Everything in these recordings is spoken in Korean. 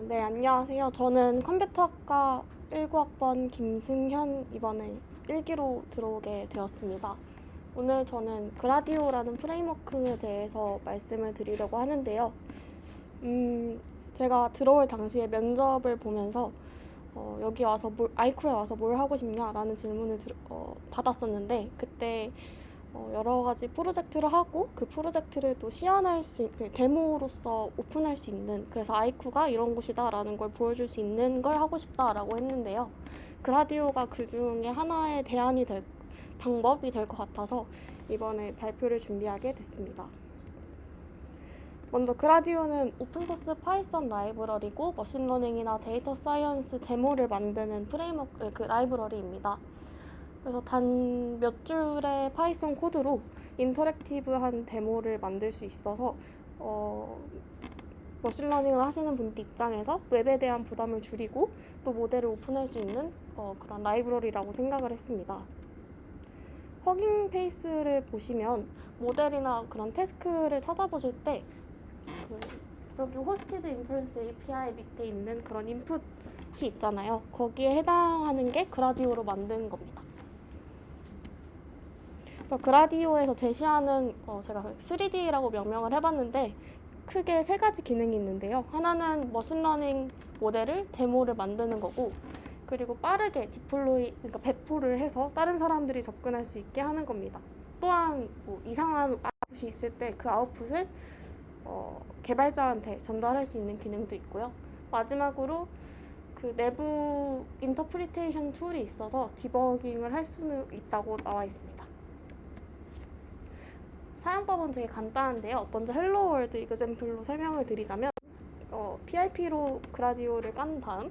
아, 네, 안녕하세요. 저는 컴퓨터학과 19학번 김승현 이번에 1기로 들어오게 되었습니다. 오늘 저는 그라디오라는 프레임워크에 대해서 말씀을 드리려고 하는데요. 음, 제가 들어올 당시에 면접을 보면서 어, 여기 와서 뭘, 아이쿠에 와서 뭘 하고 싶냐라는 질문을 들, 어, 받았었는데 그때 어, 여러 가지 프로젝트를 하고 그 프로젝트를 또 시연할 수, 있- 그 데모로서 오픈할 수 있는 그래서 아이쿠가 이런 곳이다라는 걸 보여줄 수 있는 걸 하고 싶다라고 했는데요. 그라디오가 그 중에 하나의 대안이 될 방법이 될 것 같아서 이번에 발표를 준비하게 됐습니다. 먼저 그라디오는 오픈소스 파이썬 라이브러리고 머신러닝이나 데이터 사이언스 데모를 만드는 프레임워크 그 라이브러리입니다. 그래서 단 몇 줄의 파이썬 코드로 인터랙티브한 데모를 만들 수 있어서 어, 머신러닝을 하시는 분들 입장에서 웹에 대한 부담을 줄이고 또 모델을 오픈할 수 있는 어, 그런 라이브러리라고 생각을 했습니다. 허깅 페이스를 보시면 모델이나 그런 태스크를 찾아보실 때 그, 저기 호스티드 인프루언스 API 밑에 있는 그런 인풋이 있잖아요. 거기에 해당하는 게 그라디오로 만든 겁니다. 그래서 그라디오에서 제시하는 어, 제가 3D라고 명명을 해봤는데 크게 세 가지 기능이 있는데요. 하나는 머신러닝 모델을 데모를 만드는 거고 그리고 빠르게 디플로이 그러니까 배포를 해서 다른 사람들이 접근할 수 있게 하는 겁니다. 또한 뭐 이상한 아웃풋이 있을 때 그 아웃풋을 어, 개발자한테 전달할 수 있는 기능도 있고요. 마지막으로 그 내부 인터프리테이션 툴이 있어서 디버깅을 할 수는 있다고 나와 있습니다. 사용법은 되게 간단한데요. 먼저 헬로 월드 이그젬플로 설명을 드리자면 어, PIP로 그라디오를 깐 다음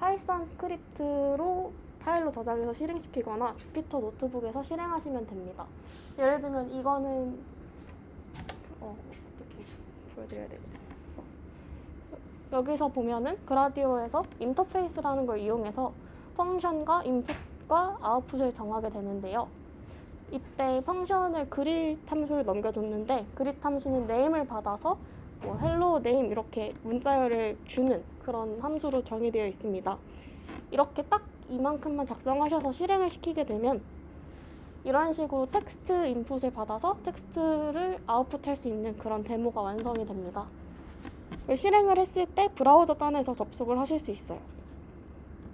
파이썬 스크립트로 파일로 저장해서 실행시키거나 주피터 노트북에서 실행하시면 됩니다. 예를 들면 이거는 어, 어떻게 보여드려야 되지? 여기서 보면은 그라디오에서 인터페이스라는 걸 이용해서 펑션과 인풋과 아웃풋을 정하게 되는데요. 이때 펑션을 그릿 함수를 넘겨줬는데 그릿 함수는 네임을 받아서 뭐 네임 이렇게 문자열을 주는 그런 함수로 정의되어 있습니다. 이렇게 딱 이만큼만 작성하셔서 실행을 시키게 되면 이런 식으로 텍스트 인풋을 받아서 텍스트를 아웃풋할 수 있는 그런 데모가 완성이 됩니다. 실행을 했을 때 브라우저 단에서 접속을 하실 수 있어요.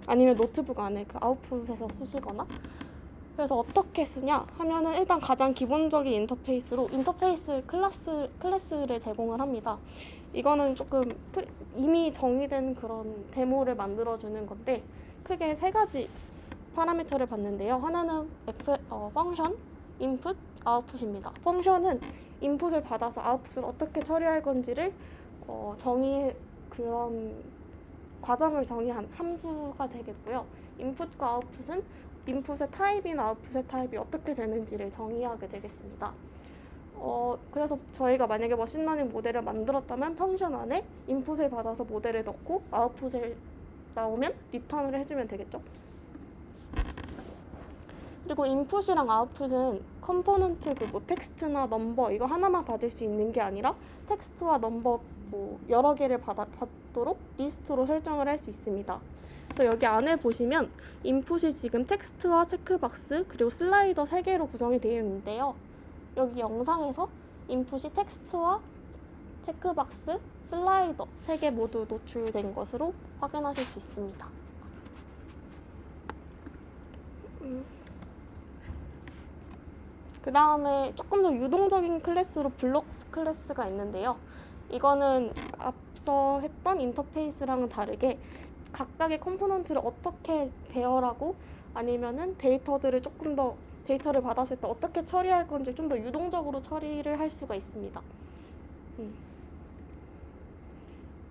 아니면 노트북 안에 그 아웃풋에서 쓰시거나 그래서 어떻게 쓰냐 하면은 일단 가장 기본적인 인터페이스로 인터페이스 클래스 클래스를 제공을 합니다. 이거는 조금 이미 정의된 그런 데모를 만들어 주는 건데 크게 세 가지 파라미터를 봤는데요. 하나는 F, 어, 펑션, 인풋, 아웃풋입니다. 펑션은 인풋을 받아서 아웃풋을 어떻게 처리할 건지를 어, 정의 그런 과정을 정의한 함수가 되겠고요. 인풋과 아웃풋은 인풋의 타입이나 아웃풋의 타입이 어떻게 되는지를 정의하게 되겠습니다. 어, 그래서 저희가 만약에 머신러닝 모델을 만들었다면 펑션 안에 인풋을 받아서 모델을 넣고 아웃풋을 나오면 리턴을 해주면 되겠죠. 그리고 인풋이랑 아웃풋은 컴포넌트 그뭐 텍스트나 넘버 이거 하나만 받을 수 있는 게 아니라 텍스트와 넘버 뭐 여러 개를 받아, 받도록 리스트로 설정을 할 수 있습니다. 그래서 여기 안에 보시면 인풋이 지금 텍스트와 체크박스 그리고 슬라이더 3개로 구성이 되어 있는데요. 여기 영상에서 인풋이 텍스트와 체크박스, 슬라이더 3개 모두 노출된 것으로 확인하실 수 있습니다. 그 다음에 조금 더 유동적인 클래스로 블록스 클래스가 있는데요. 이거는 앞서 했던 인터페이스랑은 다르게 각각의 컴포넌트를 어떻게 배열하고 아니면은 데이터들을 조금 더 데이터를 받았을 때 어떻게 처리할 건지 좀 더 유동적으로 처리를 할 수가 있습니다. 음.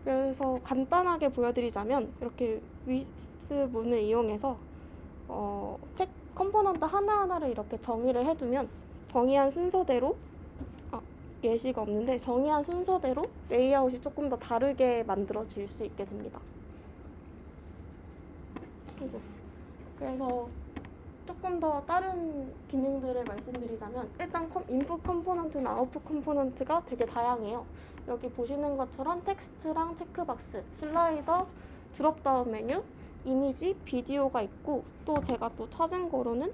그래서 간단하게 보여드리자면 이렇게 위스 문을 이용해서 어, 텍 컴포넌트 하나하나를 이렇게 정의를 해두면 정의한 순서대로 아, 예시가 없는데 정의한 순서대로 레이아웃이 조금 더 다르게 만들어질 수 있게 됩니다. 그래서 조금 더 다른 기능들을 말씀드리자면 일단 컴, 인풋 컴포넌트나 아웃풋 컴포넌트가 되게 다양해요. 여기 보시는 것처럼 텍스트랑 체크박스, 슬라이더, 드롭다운 메뉴, 이미지, 비디오가 있고 또 제가 또 찾은 거로는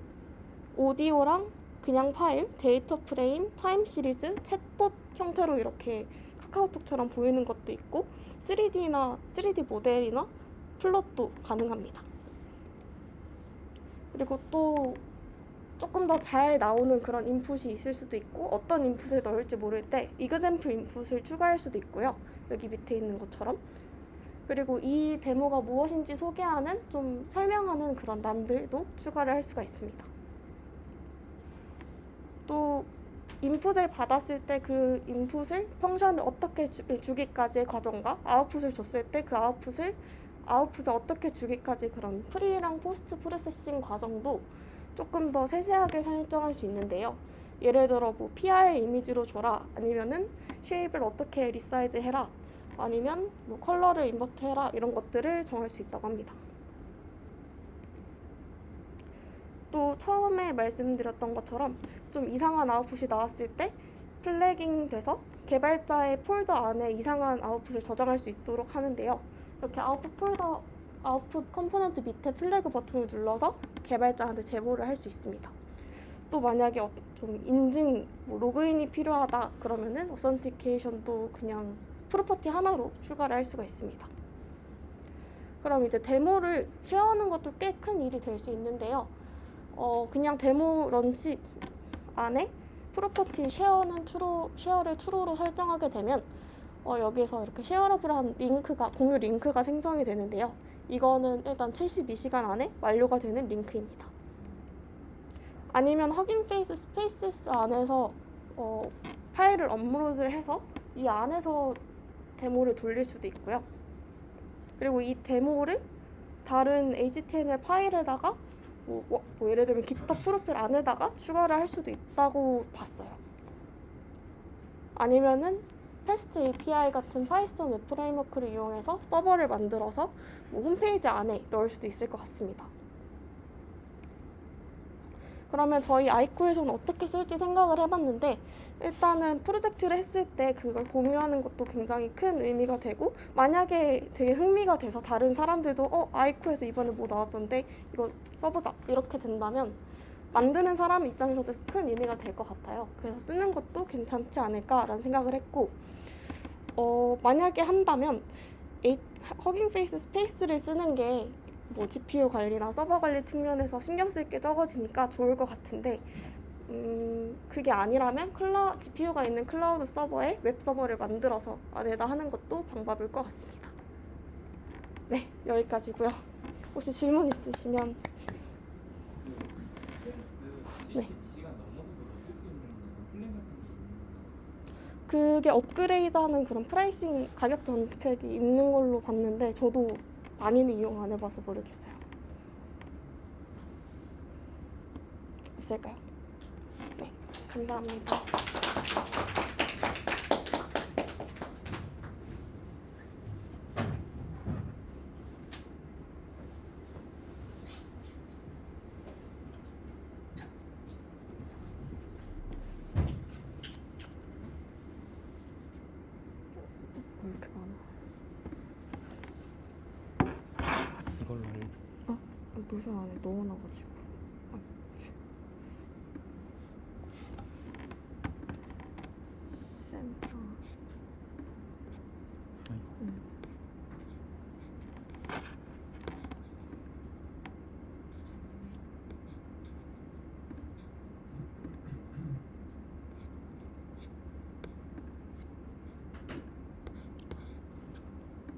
오디오랑 그냥 파일, 데이터 프레임, 타임 시리즈, 챗봇 형태로 이렇게 카카오톡처럼 보이는 것도 있고 3D나 3D 모델이나 플롯도 가능합니다. 그리고 또 조금 더 잘 나오는 그런 인풋이 있을 수도 있고 어떤 인풋을 넣을지 모를 때 이그젠플 인풋을 추가할 수도 있고요. 여기 밑에 있는 것처럼. 그리고 이 데모가 무엇인지 소개하는 좀 설명하는 그런 란들도 추가를 할 수가 있습니다. 또 인풋을 받았을 때 그 인풋을 펑션을 어떻게 주, 주기까지의 과정과 아웃풋을 줬을 때 그 아웃풋을 아웃풋을 어떻게 주기까지 그런 프리랑 포스트 프로세싱 과정도 조금 더 세세하게 설정할 수 있는데요. 예를 들어 뭐 PR 이미지로 줘라 아니면은 쉐입을 어떻게 리사이즈 해라 아니면 뭐 컬러를 인버트 해라 이런 것들을 정할 수 있다고 합니다. 또 처음에 말씀드렸던 것처럼 좀 이상한 아웃풋이 나왔을 때 플래깅 돼서 개발자의 폴더 안에 이상한 아웃풋을 저장할 수 있도록 하는데요. 이렇게 아웃풋 폴더 아웃풋 컴포넌트 밑에 플래그 버튼을 눌러서 개발자한테 제보를 할 수 있습니다. 또 만약에 어- 좀 인증 뭐 로그인이 필요하다 그러면은 어선티케이션도 그냥 프로퍼티 하나로 추가를 할 수가 있습니다. 그럼 이제 데모를 쉐어하는 것도 꽤 큰 일이 될 수 있는데요. 어 그냥 데모 런치 안에 프로퍼티 쉐어는 트루 쉐어를 트루로 설정하게 되면 어 여기서 이렇게 쉐어러블한 링크가 공유 링크가 생성이 되는데요. 이거는 일단 72시간 안에 완료가 되는 링크입니다. 아니면 허깅 페이스 스페이스스 안에서 어, 파일을 업로드해서 이 안에서 데모를 돌릴 수도 있고요. 그리고 이 데모를 다른 HTML 파일에다가 뭐, 뭐, 뭐 예를 들면 기타 프로필 안에다가 추가를 할 수도 있다고 봤어요. 아니면은 패스트 API 같은 파이썬 웹 프레임워크를 이용해서 서버를 만들어서 뭐 홈페이지 안에 넣을 수도 있을 것 같습니다. 그러면 저희 아이쿠에서는 어떻게 쓸지 생각을 해봤는데 일단은 프로젝트를 했을 때 그걸 공유하는 것도 굉장히 큰 의미가 되고 만약에 되게 흥미가 돼서 다른 사람들도 어 아이쿠에서 이번에 뭐 나왔던데 이거 써보자 이렇게 된다면 만드는 사람 입장에서도 큰 의미가 될 것 같아요. 그래서 쓰는 것도 괜찮지 않을까라는 생각을 했고 어 만약에 한다면 에이, 허깅 페이스 스페이스를 쓰는 게 뭐 GPU 관리나 서버 관리 측면에서 신경 쓸 게 적어지니까 좋을 것 같은데 음, 그게 아니라면 클라 GPU가 있는 클라우드 서버에 웹 서버를 만들어서 안에다 하는 것도 방법일 것 같습니다. 네, 여기까지고요. 혹시 질문 있으시면 네. 72시간 넘어서도 쓸수 있는 플랜 같은 게 있는 그게 업그레이드하는 그런 프라이싱 가격 정책이 있는 걸로 봤는데 저도 많이는 이용 안 해봐서 모르겠어요. 없을까요? 네, 감사합니다. 왜 이렇게 많아? 이걸 로 노션 안에 넣어놔가지고